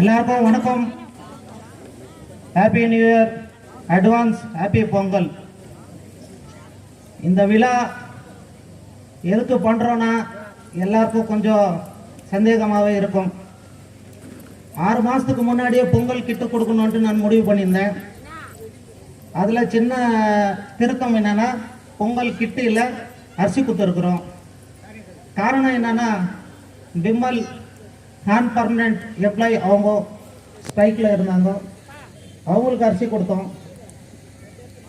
எல்லாருக்கும் வணக்கம். Happy new year advance happy Pongal. இந்த விழா எதுக்கு பண்ணுறோன்னா எல்லாருக்கும் கொஞ்சம் சந்தேகமாகவே இருக்கும். ஆறு மாதத்துக்கு முன்னாடியே பொங்கல் கிட்டு கொடுக்கணுன்ட்டு நான் முடிவு பண்ணியிருந்தேன். அதில் சின்ன திருத்தம் என்னென்னா பொங்கல் கிட்டு இல்லை அரிசி கொடுத்துருக்குறோம் காரணம் என்னென்னா பிம்மல் நான் பர்மனெண்ட் எம்ப்ளாயி அவங்க ஸ்ட்ரைக்கில் இருந்தாங்க. அவங்களுக்கு அரிசி கொடுத்தோம்.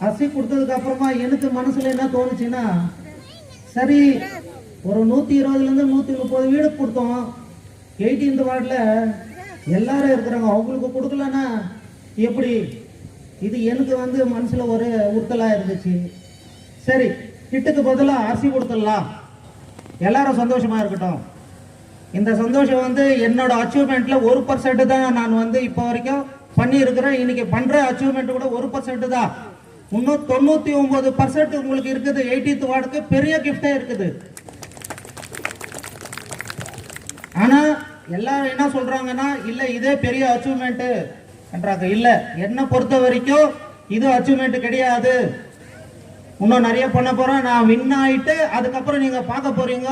அரிசி கொடுத்ததுக்கப்புறமா எனக்கு மனசில் என்ன தோணுச்சுன்னா சரி ஒரு நூற்றி இருபதுலேருந்து நூற்றி முப்பது வீடு கொடுத்தோம். எயிட்டீன்த் வார்டில் எல்லாரும் இருக்கிறாங்க. அவங்களுக்கு கொடுக்கலன்னா எப்படி? இது எனக்கு வந்து மனசில் ஒரு உறுத்தலாக இருந்துச்சு. சரி கிட்டுக்கு பதிலாக அரிசி கொடுத்துடலாம். எல்லாரும் சந்தோஷமாக இருக்கட்டும். இந்த சந்தோஷம் வந்து என்னோட அச்சீவ்மெண்ட்ல ஒரு பர்சன்ட் தான் நான் வந்து இப்போ வரைக்கும் பண்ணியிருக்கிறேன். இன்னைக்கு பண்ற அச்சீவ்மெண்ட் கூட ஒரு பர்சன்ட் தான். இன்னும் தொண்ணூத்தி ஒன்பது பர்சன்ட் உங்களுக்கு இருக்குது. எயிட்டீன்த் வார்டுக்கு பெரிய கிஃப்டே இருக்குது. ஆனா எல்லாரும் என்ன சொல்றாங்கன்னா இல்ல இதே பெரிய அச்சீவ்மெண்ட் என்றாங்க. இல்ல என்னை பொறுத்த வரைக்கும் இது அச்சீவ்மெண்ட் கிடையாது. இன்னும் நிறைய பண்ண போறேன். நான் வின் ஆயிட்டு அதுக்கப்புறம் நீங்க பார்க்க போறீங்க.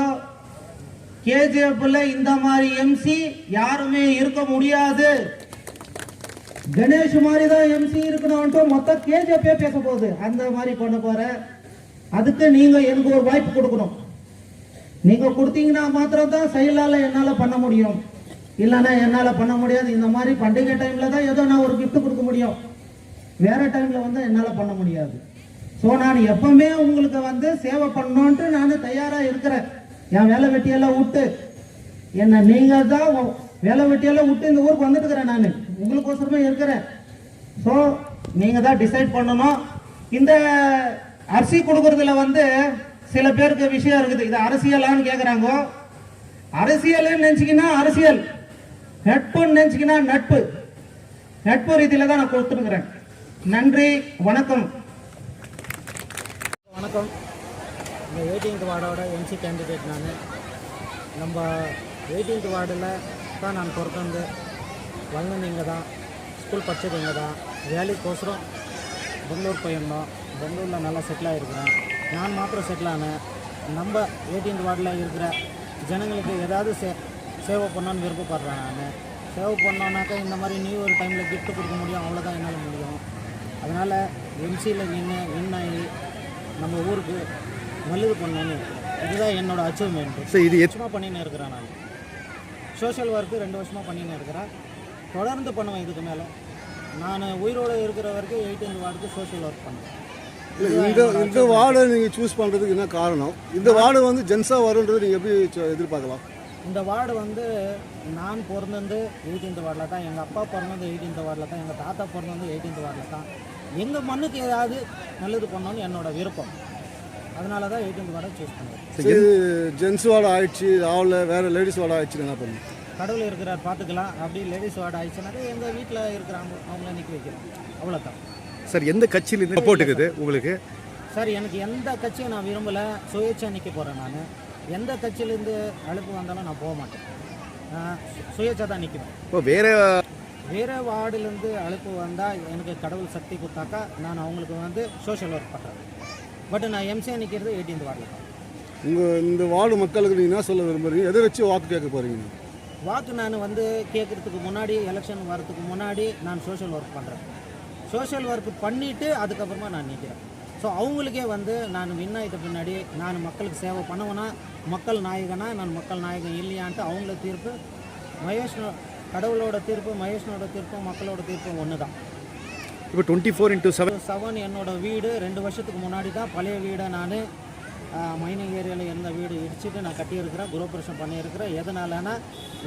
கேஜிஎஃப்ல இந்த மாதிரி எம்சி யாருமே இருக்க முடியாது. கணேஷ் மாதிரி தான் எம்சி இருக்கணும்ட்டு மொத்த கேஜிஎஃப்பே பேச போகுது. அந்த மாதிரி பண்ண போற. அதுக்கு நீங்க எனக்கு ஒரு வாய்ப்பு கொடுக்கணும்? நீங்க கொடுத்தீங்கன்னா மாத்திரம் தான் செயலால என்னால பண்ண முடியும். இல்லைன்னா என்னால பண்ண முடியாது. இந்த மாதிரி பண்டிகை டைம்ல தான் ஏதோ நான் ஒரு கிஃப்ட் கொடுக்க முடியும். வேற டைம்ல வந்து என்னால பண்ண முடியாது. ஸோ நான் எப்பவுமே உங்களுக்கு வந்து சேவை பண்ணணுன்ட்டு நான் தயாரா இருக்கிறேன். என் வேலை வெட்டியெல்லாம் விட்டு என்ன நீங்கள் தான் வேலை வெட்டியெல்லாம் விட்டு இந்த ஊருக்கு வந்துட்டு இருக்கிறேன் நான். உங்களுக்கோசரமே இருக்கிறேன். ஸோ நீங்கள் தான் டிசைட் பண்ணணும். இந்த அரிசி கொடுக்கறதுல வந்து சில பேருக்கு விஷயம் இருக்குது. இது அரசியலான்னு கேட்குறாங்க அரசியல்னு நினச்சிக்கினா அரசியல். நட்புன்னு நினச்சிக்கினா நட்பு. நட்பு ரீதியில் தான் நான் கொடுத்துருக்குறேன் நன்றி வணக்கம். வணக்கம். இந்த எயிட்டீன்த் வார்டோட எம்சி கேண்டிடேட் நான். நம்ம எயிட்டீன்த் வார்டில் தான் நான் பிறந்து வளர்ந்தது இங்கே தான். ஸ்கூல் படித்தது இங்கே தான். வேலைக்கோசரம் பெங்களூர் போயிருந்தோம். பெங்களூரில் நல்லா செட்டில் ஆகிருக்கிறேன் நான் மாத்திரம் செட்டில் ஆனேன். நம்ம எயிட்டீன்த் வார்டில் இருக்கிற ஜனங்களுக்கு ஏதாவது சே சேவை பண்ணணும்னு விருப்பப்படுறேன் நான். சேவை பண்ணோன்னாக்கா இந்த மாதிரி நியூ ஒரு டைமில் கிஃப்ட் கொடுக்க முடியும். அவ்வளோதான் என்னால் முடியும். அதனால் எம்சியில் நின்று வின் ஆகி நம்ம ஊருக்கு நல்லது பண்ணணும்னு இதுதான் என்னோட அச்சீவ்மெண்ட்டு சரி இது வருஷமாக பண்ணின்னு இருக்கிறேன் நான். சோஷியல் ஒர்க்கு ரெண்டு வருஷமாக பண்ணின்னு இருக்கிறேன். தொடர்ந்து பண்ணுவேன் இதுக்கு மேலே. நான் உயிரோடு இருக்கிற வரைக்கும் எயிட்டீன் வார்டுக்கு சோஷியல் ஒர்க் பண்ணுவேன். இந்த இந்த வார்டை நீங்கள் சூஸ் பண்ணுறதுக்கு என்ன காரணம்? இந்த வார்டு வந்து ஜென்ஸாக வரும்ன்றது நீங்கள் எப்படி எதிர்பார்க்கலாம்? இந்த வார்டு வந்து நான் பிறந்தது எயிட்டீன்த் வார்டில் தான். எங்கள் அப்பா பிறந்தது எயிட்டீன்த் வார்டில் தான். எங்கள் தாத்தா பிறந்தது எயிட்டீன்த் வார்டில் தான். எங்கள் மண்ணுக்கு ஏதாவது நல்லது பண்ணணும்னு என்னோட விருப்பம். அதனால தான் எயிட்டீன்த் வார்டை சூஸ் பண்ணுவேன் சரி ஜென்ஸ் வார்டு ஆயிடுச்சு ராவில் வேறு லேடிஸ் வார்டு ஆயிடுச்சு என்ன பண்ணுங்க கடவுள் இருக்கிறார் பார்த்துக்கலாம். அப்படி லேடிஸ் வார்டு ஆயிடுச்சுனாக்கா எங்கள் வீட்டில் இருக்கிறாங்க அவங்கள நிற்க வைக்கிறோம் அவ்வளோதான் சார் எந்த கட்சியிலேருந்து சப்போர்ட் இருக்குது உங்களுக்கு? சார் எனக்கு எந்த கட்சியும் நான் விரும்பலை. சுயேட்சா நிற்க போகிறேன் நான். எந்த கட்சியிலேருந்து அழைப்பு வந்தாலும் நான் போக மாட்டேன். சுயேட்சா தான் நிற்கிறேன் இப்போ வேற வேறு வார்டுலேருந்து அழைப்பு வந்தால் எனக்கு கடவுள் சக்தி கொடுத்தாக்கா நான் அவங்களுக்கு வந்து சோஷியல் ஒர்க் பண்ணுறேன் பட் நான் எம்சிஆ நிற்கிறது எயிட்டீன்த் வார்டில் தான். உங்கள் இந்த வார்டு மக்களுக்கு நீங்கள் என்ன சொல்ல விரும்புறீங்க? எதை வச்சு வாக்கு கேட்க போகிறீங்க வாக்கு நான் வந்து கேட்குறதுக்கு முன்னாடி எலெக்ஷன் வரதுக்கு முன்னாடி நான் சோஷியல் ஒர்க் பண்ணுறேன் சோஷியல் ஒர்க் பண்ணிவிட்டு அதுக்கப்புறமா நான் நிற்கிறேன் ஸோ அவங்களுக்கே வந்து நான் வின் ஆகிட்ட பின்னாடி நான் மக்களுக்கு சேவை பண்ணுவேனா மக்கள் நாயகனா நான் மக்கள் நாயகன் இல்லையான்ட்டு அவங்கள தீர்ப்பு மகேஷ்னோ கடவுளோட தீர்ப்பு மகேஷ்னோட தீர்ப்பும் மக்களோட தீர்ப்பும் ஒன்று தான் இப்போ twenty four into seven seven என்னோட வீடு. ரெண்டு வருஷத்துக்கு முன்னாடி தான் பழைய வீடை நான் மைனிங் ஏரியாவில் இருந்த வீடு இடிச்சுட்டு நான் கட்டியிருக்கிறேன் குரோபரேஷன் பண்ணியிருக்கிறேன். எதனாலனா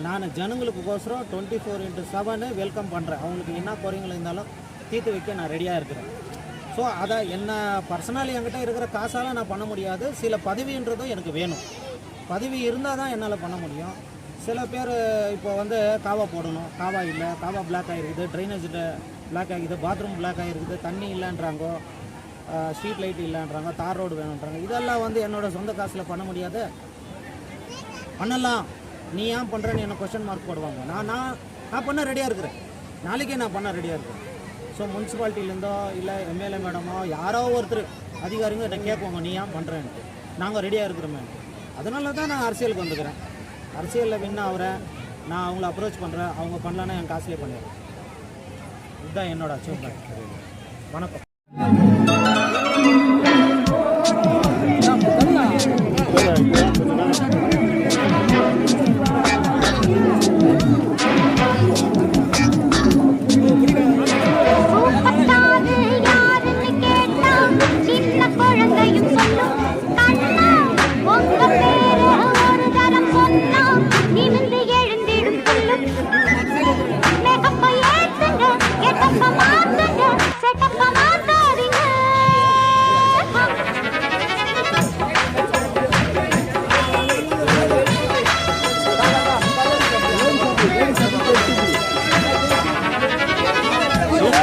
நான் ஜனங்களுக்குக்கோசரம் twenty four into seven welcome பண்ணுறேன் அவங்களுக்கு என்ன குறைகள் இருந்தாலும் தீர்த்து வைக்க நான் ரெடியாக இருக்கிறேன். ஸோ அதை என்ன பர்சனலி என்கிட்ட இருக்கிற காசால் நான் பண்ண முடியாது. சில பதவின்றதும் எனக்கு வேணும். பதவி இருந்தால் தான் என்னால் பண்ண முடியும். சில பேர் இப்போ வந்து காவா போடணும். காவா இல்லை. காவா பிளாக் ஆகிருக்குது ட்ரைனேஜ் பிளாக் ஆகிது பாத்ரூம் பிளாக் ஆகிருக்குது தண்ணி இல்லைன்றாங்க ஸ்ட்ரீட் லைட் இல்லைன்றாங்க தார் ரோடு வேணுன்றாங்க. இதெல்லாம் வந்து என்னோடய சொந்த காசில் பண்ண முடியாது. பண்ணலாம். நீ ஏன் பண்ணுறேன்னு என்ன கொஸ்டின் மார்க் போடுவாங்க. நான் நான் நான் பண்ண ரெடியாக இருக்கிறேன். நாளைக்கே நான் பண்ண ரெடியாக இருக்கிறேன். ஸோ முனிசிபாலிட்டிலேருந்தோ இல்லை எம்எல்ஏ மேடமோ யாரோ ஒருத்தர் அதிகாரிங்க கிட்ட கேட்போங்க நீ ஏன் பண்ணுறேன்ட்டு நாங்கள் ரெடியாக இருக்கிறோமே. அதனால தான் நான் அரசியலுக்கு வந்துக்கிறேன். அரசியலில் வின் ஆகிறேன் நான் அவங்கள அப்ரோச் பண்ணுறேன் அவங்க பண்ணலன்னா என் காசுலேயே பண்ணிடுறேன். இதுதான் என்னோட அச்சீவ்மெண்ட் வணக்கம்.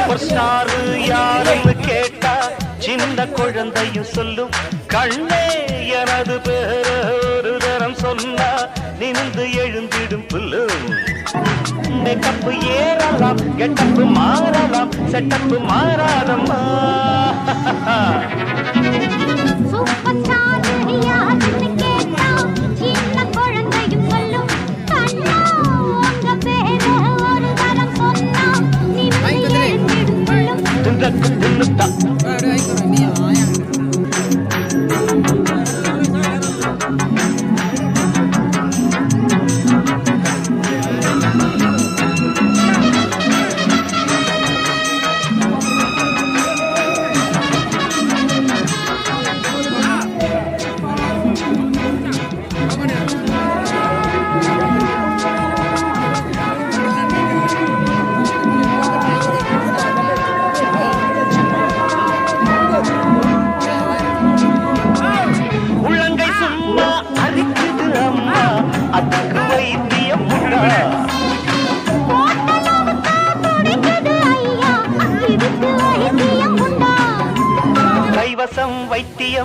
சூப்பர் ஸ்டார் யாருன்னு கேட்டா சின்ன குழந்தையும் சொல்லும். கண்ணே எனது பேரு ஒரு தரம் சொன்னா நிமிந்து எழுந்திடும் புல்லும் மேக்கப்பு ஏறலாம் கெட்டப்பு மாறலாம் செட்டப்பு மாறாதம்மா.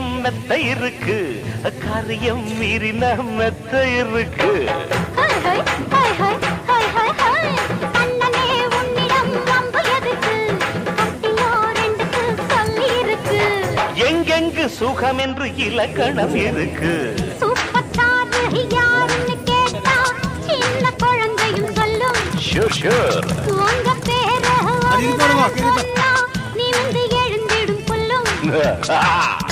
வைத்தியம் மெத்த இருக்கு. காரியம் மீறின மெத்த இருக்கு. Hi hi hi hi hi hi hi அண்ணனே உன்னிடம் வம்பு எதுக்கு? கட்டிலோ ரெண்டுக்கு சொல்லி இருக்கு. எங்கெங்கு சுகம் என்று இலக்கணம் இருக்கு ஷூர் ஷூர் உங்க பேரு ஒரு தரம் சொன்னா நிமிந்து எழுந்திடும் புல்லும்.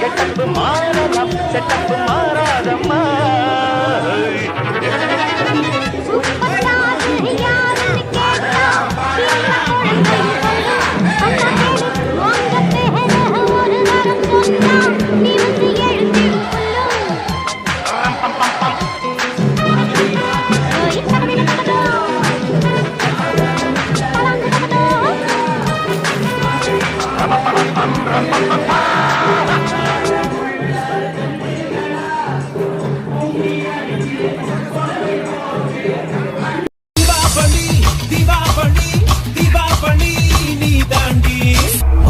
கெட்டப்பு மாறலாம் செட்டப்பு மாறாதம்மா